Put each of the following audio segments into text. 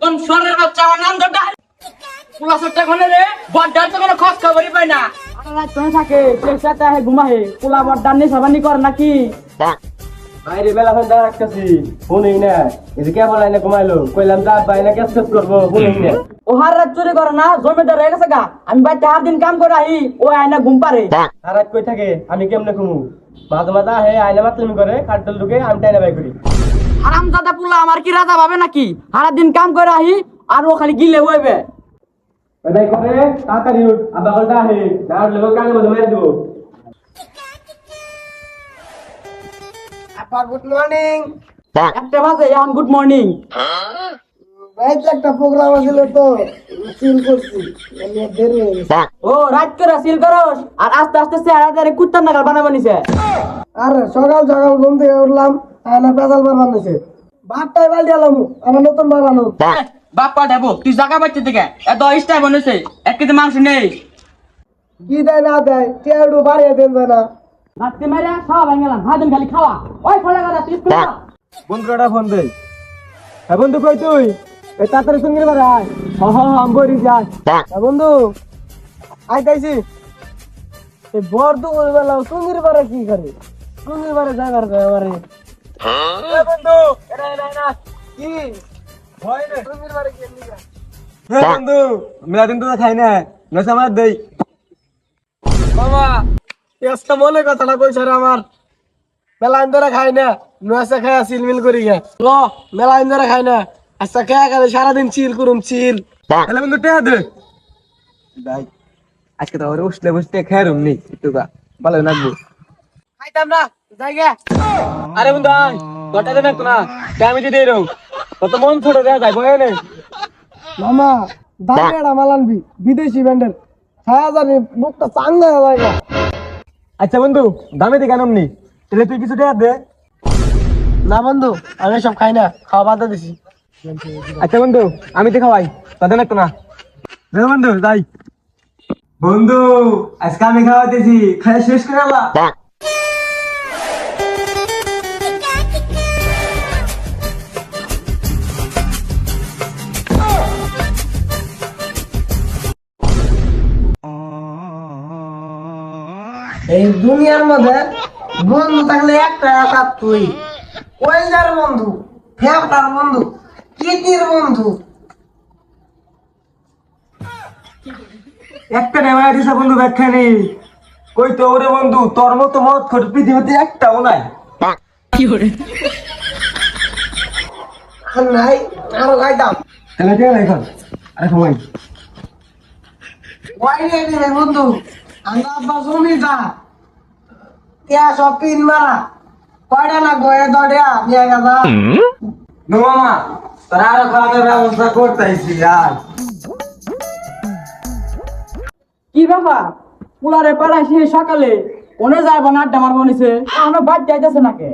কোন সরের বাচ্চা আমার নাম ধরটা পুলা সরটা কোনে রে বড্ডার তো কোনো খোঁজ খবরই পাই না। রাত করে থাকে চেষ্টাতে হে ঘুমাহে পোলা বর ডান্নি সাবানি কর নাকি বাইরে বেলা দাঁড়া রাখতেছি শুনেই না এদিকে কে বলাই ঘুমাইলো কইলাম যা বাইরে ক্যাশ ক্যাশ করব শুনেই না ও হার রাত চুরি করে না জমিদার হয়ে গেছে গা। আমি বাইতে হার দিন কাম করে আহি ও আয়না ঘুম পারে আর রাত কই থাকে? আমি কেমনে ঘুমু? মাঝে মাঝে হে আইনা মাতলামি করে কাটল ঢুকে আমি টাইনা বাই করি। হারাম দাদা পুলা আমার কি রাজা ভাবে নাকি? হারা দিন কাম করে আহি আর ও খালি গিলে হইবে এটাই করে তাড়াতাড়ি উঠ ঘণ্টা আহে। কানে মেরে দেবো। আপা গুড মর্নিং একটা বাজে এখন গুড মর্নিং একটা প্রোগ্রাম আছিল তো করছি। ও রাত করে সিল করস আর আস্তে আস্তে চেহারা কুত্তার নাগাল আর সকাল সকাল ঘুম থেকে উঠলাম। আয়না পেঁচাল বানানো হয়েছে ভাতটাই বাল্টি আলাম আমার নতুন বানানো বাপ পাঠাবো তুই জায়গা পাচ্ছি থেকে। এত ইস্টাই বনেছে এক কেজি মাংস নেই। কি দেয় না দেয় টিয়াডু বাড়িয়ে দেন যায় না। রাত্রে মেরে খাওয়া ভেঙে গেলাম হাদিন খালি খাওয়া। ওই ফলে গেলা তুই। বন্ধুটা ফোন দে। হ্যাঁ বন্ধু কই তুই? এই তাড়াতাড়ি সঙ্গে এবার আয়। হ হ আমি বলি যাই। হ্যাঁ বন্ধু আইতাইছি এই বর তো ওই বেলা সুঙ্গির পারে কি করে? সুঙ্গির কয় আমারে এ বন্ধু এটা না না কি? ভয় রে সুঙ্গির পারে কি হ্যাঁ বন্ধু মেলা দিন তো খাই না নসা আমার দেই। বাবা আজকে মনে কথাটা কইছে রে আমার। মেলা ধরে খাই না করি গে ল মেলা ধরে খাই না আচ্ছা খেয়া গেলে সারাদিন চিল করুম চিল। তাহলে বন্ধু টেহা দে। ভাই আজকে তো ওরে উঠলে বসতে খেয়ে রুম নেই। একটু গা ভালো লাগবো। খাইতাম না। আরে বন্ধু আয়। দেন একটু না। টাইমে দিয়ে রো কত মন ছোট দেয়া যায় বয়ে নে। মামা দাঁড়িয়েটা মালানবি বিদেশি ব্যান্ডের। ছয় হাজার মুখটা চাঙ্গা হয়ে যায় আচ্ছা বন্ধু দামে দিকে আনমনি তাহলে তুই কিছু টেহা দে। না বন্ধু আমি সব খাই না খাওয়া বাদ দিছি। আচ্ছা বন্ধু আমি তো খাওয়াই। তাদের একটু না। দে বন্ধু যাই। বন্ধু আজকে আমি খাওয়াতেছি খাই শেষ করে আলা এই দুনিয়ার মধ্যে বন্ধু থাকলে একটা একা তুই। কইজার বন্ধু ফেফটার বন্ধু কিতির বন্ধু। একটা নেওয়া দিছে বন্ধু ব্যাখ্যা নেই কই তো ওরে বন্ধু তোর মতো মত পৃথিবীতে একটাও নাই। আর নাই আরও খাইতাম তাহলে কে এখন আরে ওয়াই রে বন্ধু? আমরা আব্বা জমি যা। সব পিন মারা। কয়টা না গয়ে দড়িয়া? নিয়ে গেছা নো তোর আরও খাওয়ানোর ব্যবস্থা করতেছি আর কি বাবা? পুলারে পাড়াইছি সকালে কোনে যাইব না আড্ডা মারবো নিছে? আমরা বাদ যাইতেছে নাকে?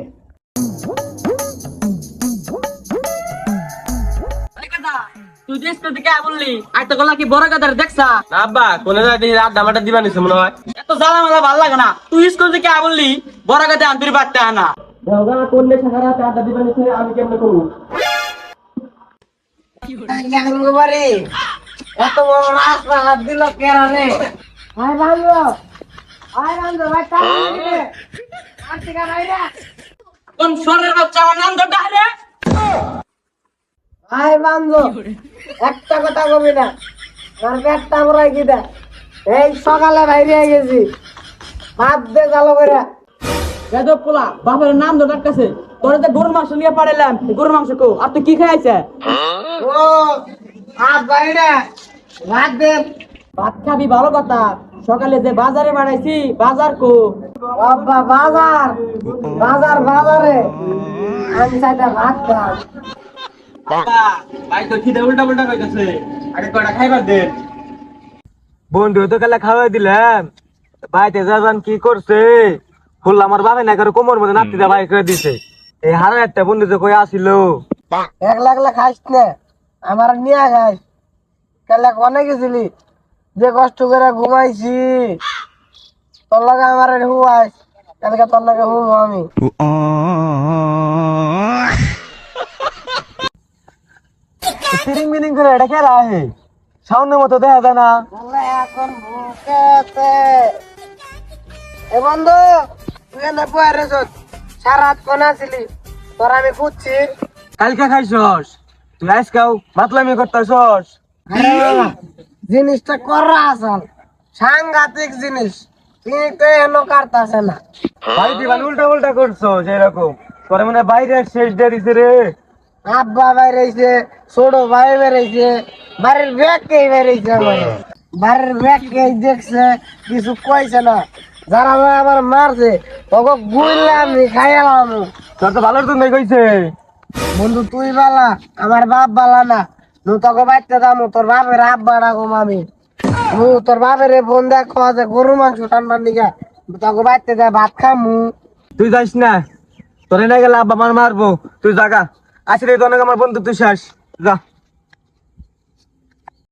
তুই দেশ তো দিকে বললি আজ তো গলা কি বড় গাদার দেখছা? আব্বা কোনে যাই দেখি আড্ডা দিবা নিছে মনে হয়। এত জ্বালা মালা ভালো লাগে না। তুই স্কুল থেকে বললি বড় গাদে আন্তরি বাড়তে আনা দেওগা করলে সাহারাতে আড্ডা দিবা নিছে আমি কেমনে করব? এত বড় রাস্তা হাত দিল কেরা রে আয় আয় ভাই আর কোন সরের বাচ্চা আমার নাম ধরটা রে? আয় বান্ধব একটা কথা কবি না আমার পেটটা ভরাই কি দে এই সকালে বাইরে গেছি ভাত দে চালো করে। বেদব পোলা বাপের নাম ধরে ডাকতেছে। তোর যে গরুর মাংস নিয়ে পাড়াইলাম। গরুর মাংস কো আর তুই কি খাইছে ও ভাত বাইরে ভাত দে। ভাত খাবি ভালো কথা সকালে যে বাজারে বাড়াইছি বাজার কো। বাবা বাজার বাজার বাজারে। আমি চাইটা ভাত খাই। ভাই তো খিদে উল্টা উল্টা কইতাছে আগে কয়টা খাইবার দে। বন্ধু তো খেলা খাওয়াই দিলাম। ভাইতে যাবান কি করছে। ফুল আমার বাবা না করে কোমর মধ্যে নাতি দা ভাই করে দিছে। এই হারা একটা বন্ধু যে কই আসিল। এক লাখ লাখ খাইস না। আমার নিয়ে খাইস। কালে কনে গেছিলি? যে কষ্ট করে ঘুমাইছি। তোর লাগে আমার হুয়াইস। কালকে তোর লাগে হুম আমি। তিরিং মিনিং করে এটা কে রাহে সাউন্ডের মতো দেখা যায় না। এখন ভুকেতে এ বন্ধু তুই এনে বয়ার সারা রাত কোন আছিলি তোর আমি খুঁজছি। কালকে খাইছস? তুই আজকাও মাতলামি করতেছস? জিনিসটা করা আসল। সাংঘাতিক জিনিস। কিন্তু এনো কাটতাছে না। ভাই দিবান উল্টা উল্টা করছ যেরকম তোর মানে বাইরে শেষ দেরিছে রে। আব্বা বেড়েছে ছোট ভাই বেড়েছে বাড়ির ব্যাগ কে বেড়েছে আমার। বাড়ির ব্যাগ কে দেখছে কিছু কইছে না। যারা ভাই আমার মারছে তোকে গুইলে আমি খাইলাম তোর তো ভালোর জন্যই কইছে। বন্ধু তুই বালা আমার বাপ বালা না। নু তোকে বাইতে দামু তোর বাপের আব্বা ডাকুম আমি নু তোর বাপের ফোন দেখ যে গরু মাংস টানবার নিকা তোকে বাইতে দে ভাত খামু। তুই যাইস না। তোর না গেলে আব্বা মার মারবো। তুই জাগা। আসলে তো অনেক আমার বন্ধু তুই শেষ যা।